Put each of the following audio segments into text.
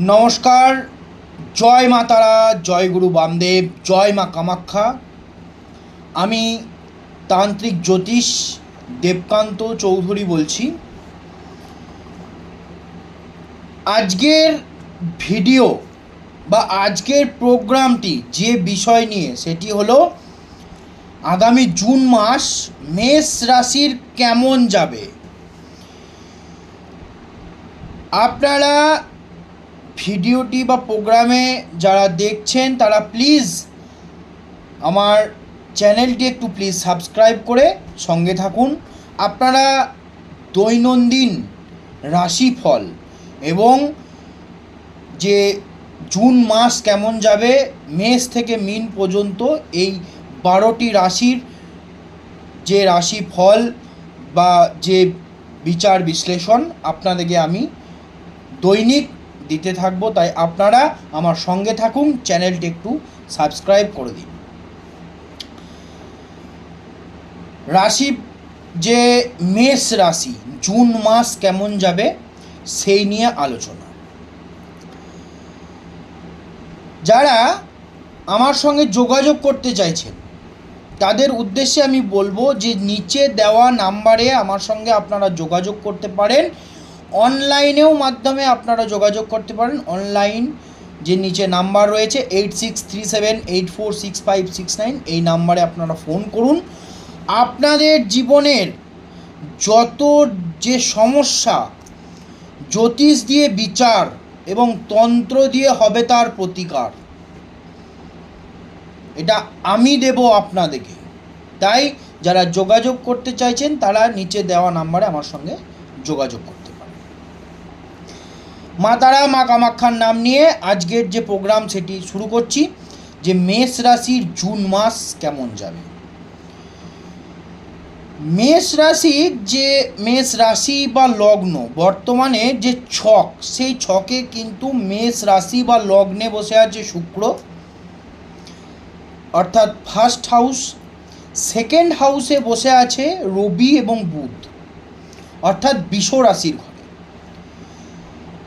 নমস্কার, জয় মা তারা, জয় গুরু বামদেব, জয় মা কামাখ্যা। আমি তান্ত্রিক জ্যোতিষ দেবকান্ত চৌধুরী বলছি। আজকের ভিডিও বা আজকের প্রোগ্রামটি যে বিষয় নিয়ে, সেটি হলো আগামী জুন মাস মেষ রাশির কেমন যাবে? আপনারা ভিডিওটি বা প্রোগ্রামে যারা দেখছেন, তারা প্লিজ আমার চ্যানেলটি একটু প্লিজ সাবস্ক্রাইব করে সঙ্গে থাকুন। আপনারা দৈনন্দিন রাশিফল এবং যে জুন মাস কেমন যাবে, মেষ থেকে মিন পর্যন্ত এই বারোটি রাশির যে রাশিফল বা যে বিচার বিশ্লেষণ আপনাদেরকে আমি দৈনিক দিতে থাকব, তাই আপনারা আমার সঙ্গে থাকুন, চ্যানেলটি একটু সাবস্ক্রাইব করে দিন। রাশি, যে মেষ রাশি, জুন মাস কেমন যাবে, সেই নিয়ে আলোচনা। যারা আমার সঙ্গে যোগাযোগ করতে চাইছেন, তাদের উদ্দেশ্যে আমি বলব যে নিচে দেওয়া নাম্বারে আমার সঙ্গে আপনারা যোগাযোগ করতে পারেন। অনলাইনেও মাধ্যমে আপনারা যোগাযোগ করতে পারেন। অনলাইন যে নিচে নাম্বার রয়েছে eight six three seven eight four six five six nine এই নাম্বারে আপনারা ফোন করুন। আপনাদের জীবনের যত যে সমস্যা, জ্যোতিষ দিয়ে বিচার এবং তন্ত্র দিয়ে হবে তার প্রতিকার। এটা আমি দেব আপনাদেরকে। তাই যারা যোগাযোগ করতে চাইছেন, তারা নিচে দেওয়া নাম্বারে আমার সঙ্গে যোগাযোগ করতে পারেন মা তারা, মা কামাক্ষার নাম নিয়ে আজকের যে প্রোগ্রাম সেটি শুরু করছি, যে মেষ রাশির জুন মাস কেমন যাবে? মেষ রাশির যে, মেষ রাশি বা লগ্ন, বর্তমানে যে ছক, সেই ছকে কিন্তু মেষ রাশি বা লগ্নে বসে আছে শুক্র, অর্থাৎ ফার্স্ট হাউস সেকেন্ড হাউসে বসে আছে রবি এবং বুধ, অর্থাৎ বিষ রাশির ঘরে।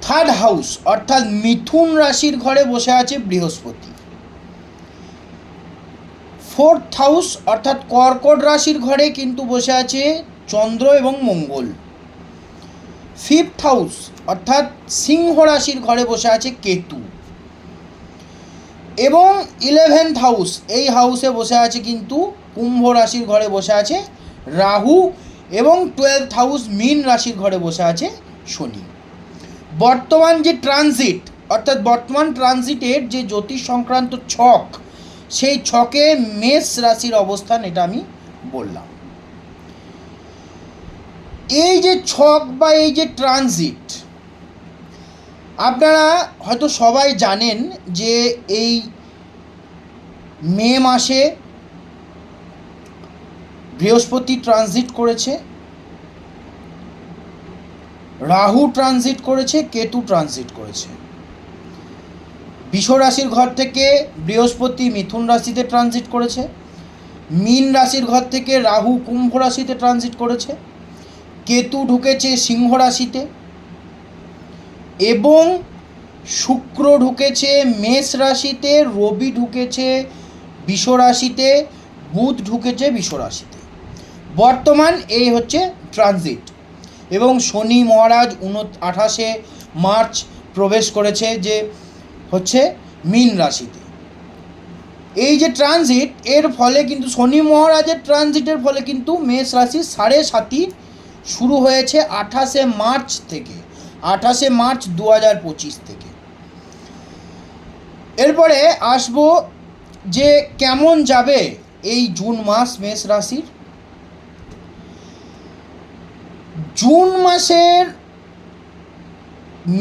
থার্ড হাউস, অর্থাৎ মিথুন রাশির ঘরে বসে আছে বৃহস্পতি। ফোর্থ হাউস, অর্থাৎ কর্কট রাশির ঘরে কিন্তু বসে আছে চন্দ্র এবং মঙ্গল। ফিফথ হাউস, অর্থাৎ সিংহ রাশির ঘরে বসে আছে কেতু। এবং ইলেভেন্থ হাউস, এই হাউসে বসে আছে কিন্তু কুম্ভ রাশির ঘরে বসে আছে রাহু এবং টুয়েলথ হাউস, মীন রাশির ঘরে বসে আছে শনি। বর্তমান যে ট্রানজিট, অর্থাৎ বর্তমান ট্রানজিটের যে জ্যোতিষ সংক্রান্ত ছক, সেই ছকে মেষ রাশির অবস্থান এটা আমি বললাম। এই যে ছক বা এই যে ট্রানজিট, আপনারা হয়তো সবাই জানেন যে এই মে মাসে বৃহস্পতি ট্রানজিট করেছে। রাহু ট্রানজিট করেছে, কেতু ট্রানজিট করেছে। বিষ রাশির ঘর থেকে বৃহস্পতি মিথুন রাশিতে ট্রানজিট করেছে। মীন রাশির ঘর থেকে রাহু কুম্ভ রাশিতে ট্রানজিট করেছে। কেতু ঢুকেছে সিংহ রাশিতে। এবং শুক্র ঢুকেছে মেষ রাশিতে, রবি ঢুকেছে বিষ রাশিতে, বুধ ঢুকেছে বিষ রাশিতে। বর্তমান এই হচ্ছে ট্রানজিট এবং শনি মহারাজ উন আঠাশে মার্চ প্রবেশ করেছে যে হচ্ছে মীন রাশিতে। এই যে ট্রানজিট, এর ফলে কিন্তু শনি মহারাজের ট্রানজিটের ফলে কিন্তু মেষ রাশি সাড়ে সাতি শুরু হয়েছে আঠাশে মার্চ থেকে, আঠাশে মার্চ দু হাজার পঁচিশ থেকে। এরপরে আসব যে কেমন যাবে এই জুন মাস মেষ রাশির। জুন মাসের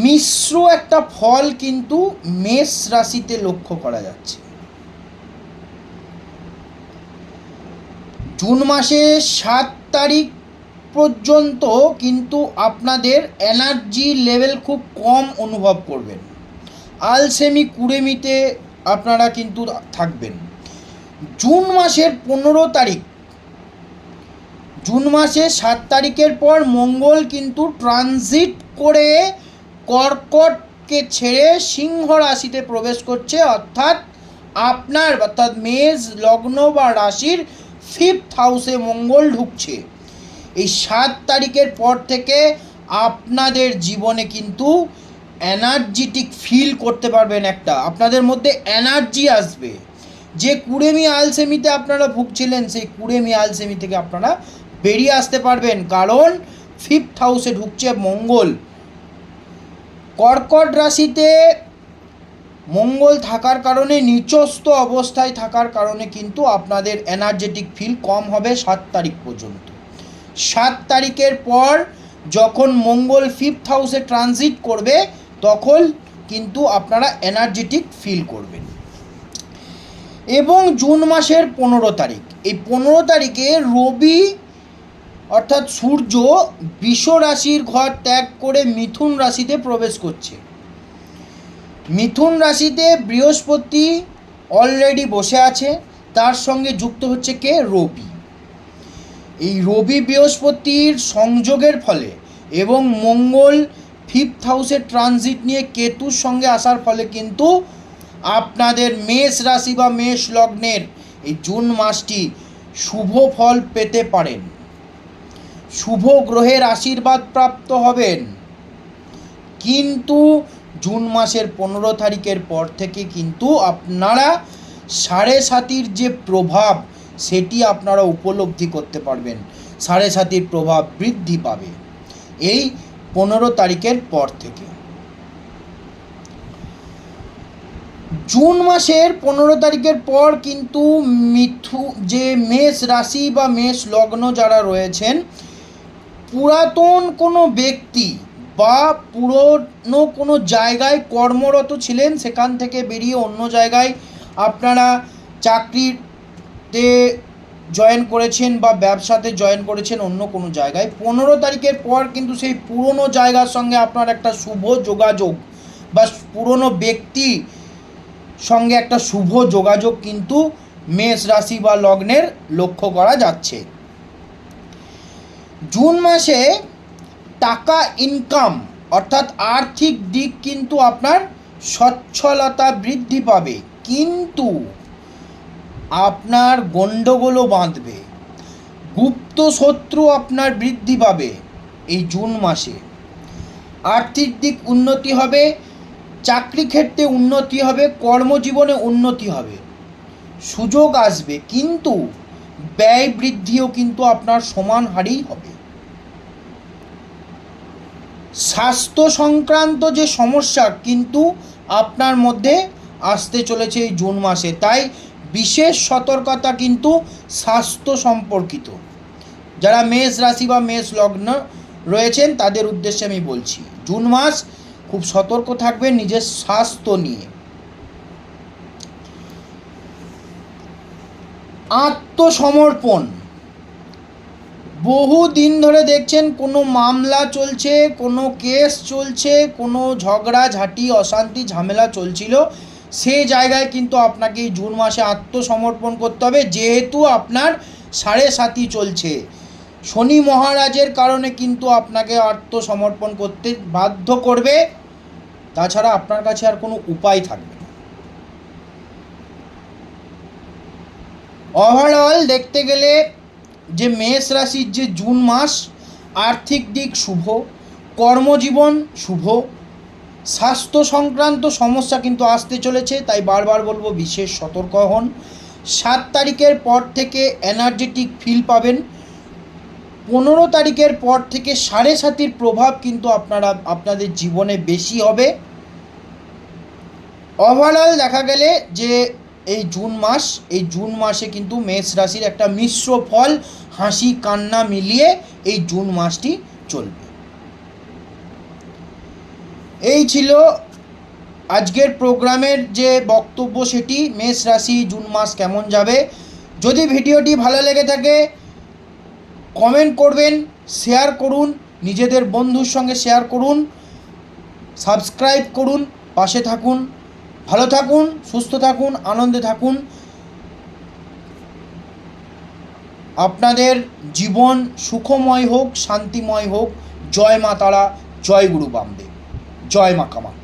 মিশ্র একটা ফল কিন্তু মেষ রাশিতে লক্ষ্য করা যাচ্ছে। জুন মাসের সাত তারিখ পর্যন্ত কিন্তু আপনাদের এনার্জি লেভেল খুব কম অনুভব করবেন। আলসেমি কুড়েমিতে আপনারা কিন্তু থাকবেন। জুন মাসের পনেরো তারিখ জুন মাসের সাত তারিখের পর মঙ্গল কিন্তু ট্রানজিট করে কর্কট কে ছেড়ে সিংহ রাশিতে প্রবেশ করছে, অর্থাৎ আপনার, অর্থাৎ মেষ, লগ্ন বা রাশির ফিফথ হাউসে মঙ্গল ঢুকছে। এই সাত তারিখের পর থেকে আপনাদের জীবনে কিন্তু এনার্জেটিক ফিল করতে পারবেন একটা। আপনাদের মধ্যে এনার্জি আসবে। যে কুড়েমি আলসেমিতে আপনারা ভুগছিলেন, সেই কুড়েমি আলসেমি থেকে আপনারা বেরিয়ে আসতে পারবেন। কারণ ফিফথ হাউসে ঢুকছে মঙ্গল। কর্কট রাশিতে মঙ্গল থাকার কারণে, নিচস্থ অবস্থায় থাকার কারণে কিন্তু আপনাদের এনার্জেটিক ফিল কম হবে সাত তারিখ পর্যন্ত। সাত তারিখের পর যখন মঙ্গল ফিফথ হাউসে ট্রানজিট করবে, তখন কিন্তু আপনারা এনার্জেটিক ফিল করবেন। এবং জুন মাসের পনেরো তারিখ। এই পনেরো তারিখে রবি অর্থাৎ সূর্য বিষ রাশির ঘর ত্যাগ করে মিথুন রাশিতে প্রবেশ করছে। মিথুন রাশিতে বৃহস্পতি অলরেডি বসে আছে, তার সঙ্গে যুক্ত হচ্ছে কে? রবি। এই রবি বৃহস্পতির সংযোগের ফলে এবং মঙ্গল ফিফথ হাউসের ট্রানজিট নিয়ে কেতুর সঙ্গে আসার ফলে কিন্তু আপনাদের মেষ রাশি বা মেষ লগ্নের এই জুন মাসটি শুভ ফল পেতে পারেন। শুভ গ্রহের আশীর্বাদ প্রাপ্ত হবেন। কিন্তু জুন মাসের পনেরো তারিখের পর থেকে কিন্তু আপনারা সাড়ে সাতির যে প্রভাব, সেটি আপনারা উপলব্ধি করতে পারবেন। সাড়ে সাতির প্রভাব বৃদ্ধি পাবে এই পনেরো তারিখের পর থেকে। জুন মাসের পনেরো তারিখের পর কিন্তু মিথু, যে মেষ রাশি বা মেষ লগ্ন যারা রয়েছেন পুরাতন কোনো ব্যক্তি বা পুরনো কোনো জায়গায় কর্মরত ছিলেন, সেখান থেকে বেরিয়ে অন্য জায়গায় আপনারা চাকরিতে জয়েন করেছেন বা ব্যবসাতে জয়েন করেছেন অন্য কোনো জায়গায়। পনেরো তারিখের পর কিন্তু সেই পুরনো জায়গার সঙ্গে আপনার একটা শুভ যোগাযোগ বা পুরনো ব্যক্তি সঙ্গে একটা শুভ যোগাযোগ কিন্তু মেষ রাশি বা লগ্নের লক্ষ্য করা যাচ্ছে। জুন মাসে টাকা ইনকাম অর্থাৎ আর্থিক দিক কিন্তু আপনার সচ্ছলতা বৃদ্ধি পাবে। কিন্তু আপনার গণ্ডগোলও বাঁধবে। গুপ্ত শত্রু আপনার বৃদ্ধি পাবে এই জুন মাসে। আর্থিক দিক উন্নতি হবে, চাকরি ক্ষেত্রে উন্নতি হবে, কর্মজীবনে উন্নতি হবে। সুযোগ আসবে, কিন্তু ব্যয় বৃদ্ধিও কিন্তু আপনার সমান হারেই হবে। স্বাস্থ্য সংক্রান্ত যে সমস্যা কিন্তু আপনার মধ্যে আসতে চলেছে এই জুন মাসে, তাই বিশেষ সতর্কতা কিন্তু স্বাস্থ্য সম্পর্কিত। যারা মেষ রাশি বা মেষ লগ্ন রয়েছেন, তাদের উদ্দেশ্যে আমি বলছি, জুন মাস খুব সতর্ক থাকবেন নিজের স্বাস্থ্য নিয়ে। আত্মসমর্পণ বহু দিন ধরে দেখছেন কোনো মামলা চলছে, কোনো কেস চলছে, কোনো ঝগড়া, ঝাঁটি, অশান্তি, ঝামেলা চলছিল। সেই জায়গায় কিন্তু আপনাকে এই জুন মাসে আত্মসমর্পণ করতে হবে। যেহেতু আপনার সাড়ে সাতই চলছে। শনি মহারাজের কারণে কিন্তু আপনাকে আত্মসমর্পণ করতে বাধ্য করবে। তাছাড়া আপনার কাছে আর কোনো উপায় থাকবে না। ওভারঅল দেখতে গেলে যে মেষ রাশির যে জুন মাস, আর্থিক দিক শুভ, কর্মজীবন শুভ, স্বাস্থ্য সংক্রান্ত সমস্যা কিন্তু আসতে চলেছে, তাই বারবার বলব বিশেষ সতর্ক হন। সাত তারিখের পর থেকে এনার্জেটিক ফিল পাবেন। পনেরো তারিখের পর থেকে সাড়ে সাতির প্রভাব কিন্তু আপনারা, আপনাদের জীবনে বেশি হবে। ওভারঅল দেখা গেলে যে এই জুন মাস, এই জুন মাসে কিন্তু মেষ রাশির একটা মিশ্র ফল, হাসি, কান্না মিলিয়ে এই জুন মাসটি চলবে। এই ছিল আজকের প্রোগ্রামের যে বক্তব্য সেটি, মেষ রাশি জুন মাস কেমন যাবে। যদি ভিডিওটি ভালো লেগে থাকে, কমেন্ট করবেন, শেয়ার করুন, নিজেদের বন্ধুর সঙ্গে শেয়ার করুন, সাবস্ক্রাইব করুন, পাশে থাকুন। ভালো থাকুন, সুস্থ থাকুন, আনন্দে থাকুন। আপনাদের জীবন সুখময় হোক, শান্তিময় হোক। জয় মা তারা, জয় গুরু বামদেব। জয় মা কামাখ্যা